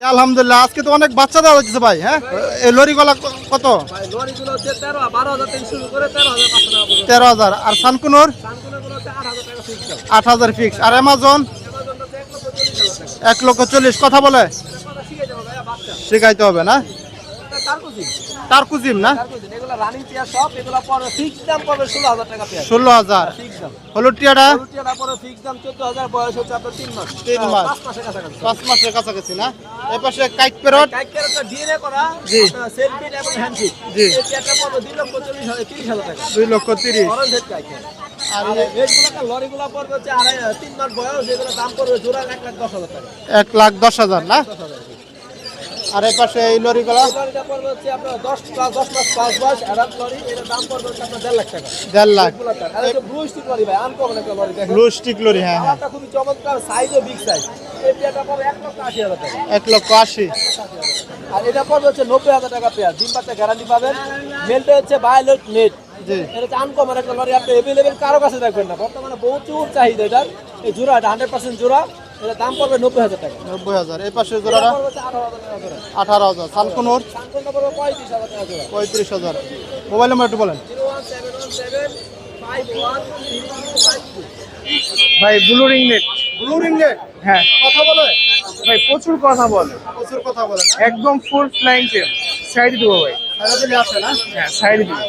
আলহামদুলিল্লাহ আজকে তো অনেক বাচ্চা দেওয়া যাচ্ছে ভাই হ্যাঁ? এই কত? লরিগুলো হচ্ছে তেরো হাজার আর সানকুনোর? আট হাজার ফিক্স আর অ্যামাজন? এক লক্ষ চল্লিশ কথা বলে? শেখাইতে হবে না? এটা তারকুজি তার কুজিম না ষোলো হাজার দাম। হলুদ টিয়াটা? তিন মাস। আহ, মাস। পাঁচ মাসের কাছাকাছি। না? এ পাশে কাইক পেরট? জি। জি। দুই লক্ষ তিরিশ আর এক লাখ দশ হাজার না? আর এ পাশে এই লরিগুলো। দেড় লাখ ব্লু স্টিক লরি হ্যাঁ হ্যাঁ। এই এক লক্ষ আশি আর এটা পড়বে হচ্ছে নব্বই হাজার টাকা পেয়ার। ডিম বাচ্চা গ্যারান্টি পাবেন। মেলটা হচ্ছে ভায়োলেট নেট এটা হচ্ছে আনকমন একটা লরি আপনি এভেলেবেল কারও কাছে রাখবেন না। বর্তমানে প্রচুর চাহিদা এটার। এই জোড়া এটা হান্ড্রেড পার্সেন্ট জোড়া। এটা দাম পড়বে নব্বই হাজার টাকা। নব্বই হাজার। এই পাশে জোড়াটা? আঠারো হাজার। পড়বে পঁয়ত্রিশ হাজার মোবাইল নাম্বার একটু বলেন। ভাই ব্লু রিংনেট ব্লু রিংনেট হ্যাঁ। কথা বলে? ভাই প্রচুর কথা বলে। প্রচুর কথা বলে একদম ফুল ফ্লাইং টেম সাইড দেবো ভাই। আসে না? হ্যাঁ সাইড দিব।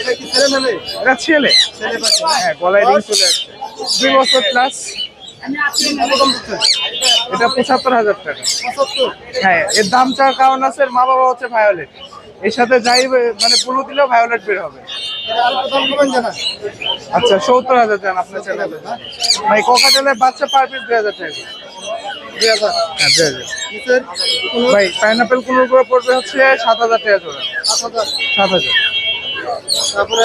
এটা কি ছেলে এটা ছেলে। ছেলে হ্যাঁ গলায় রিং চলে আসছে। দুই বছর প্লাস এটা পঁচাত্তর হাজার টাকা। হ্যাঁ এর দাম চাওয়ার কারণ আছে মা বাবা হচ্ছে ভায়োলেট এর সাথে যাই মানে ব্লু দিলেও ভায়োলেট বের হবে। জানা। আচ্ছা সত্তর হাজার দেন আপনার চ্যানেলে ভাই ককাটেলের বাচ্চা পার পিস দুই হাজার টাকা। হ্যাঁ ভাই পাইনাপেল কুলোর করে পড়বে হচ্ছে সাত হাজার টাকা জোড়া। সাত হাজার। তারপরে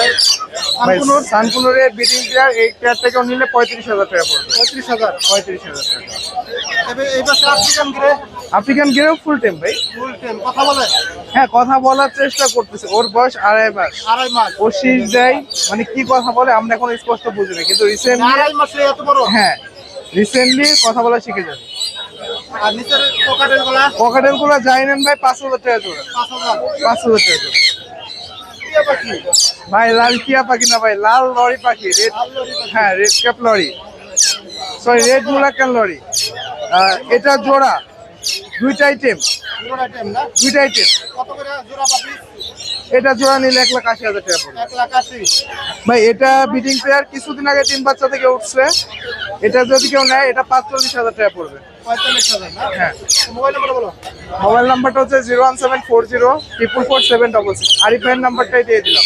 ভাই সানকুনোর সানকুলোরের বিটিং পেয়ার এই পেয়ার থেকেও নিলে পঁয়ত্রিশ হাজার টাকা পড়বে। পঁয়ত্রিশ হাজার? পঁয়ত্রিশ হাজার টাকা। এবার এই পাশে আফ্রিকান গ্রে আফ্রিকান গেরেও ফুল টাইম ভাই। ফুল টেম কথা বলে? হ্যাঁ কথা বলার চেষ্টা করতেছে। ওর বয়স আড়াই মাস। আড়াই মাস। ও শীষ দেয়। মানে কি কথা বলে আমরা এখন স্পষ্ট বুঝি না। কিন্তু রিসেন্টলি আড়াই মাসে এত বড়। হ্যাঁ রিসেন্টলি কথা বলা শিখে যাবে। আর নিচের পকেটের গলা? পকেটেরগুলো যাই নেন ভাই পাঁচ হাজার টাকা জোড়া। পাঁচ হাজার। পাঁচ হাজার টাকা জোড়া। ভাই লাল টিয়া পাখি না ভাই লাল লরি পাখি রেড হ্যাঁ red cap lory. Sorry red Moluccan lory. এটা জোড়া দুইটা আইটেম দুইটা আইটেম এটা জোড়া নিলে এক লাখ আশি হাজার টাকা ভাই এটা বিডিং পেয়ার কিছুদিন আগে তিন বাচ্চা থেকে উঠছে। এটা যদি কেউ নেয় এটা পাঁচচল্লিশ হাজার টাকা পড়বে। হ্যাঁ। মোবাইল নাম্বার নাম্বারটা হচ্ছে zero one seven four zero triple four seven double six. এই প্যান নাম্বারটাই দিয়ে দিলাম।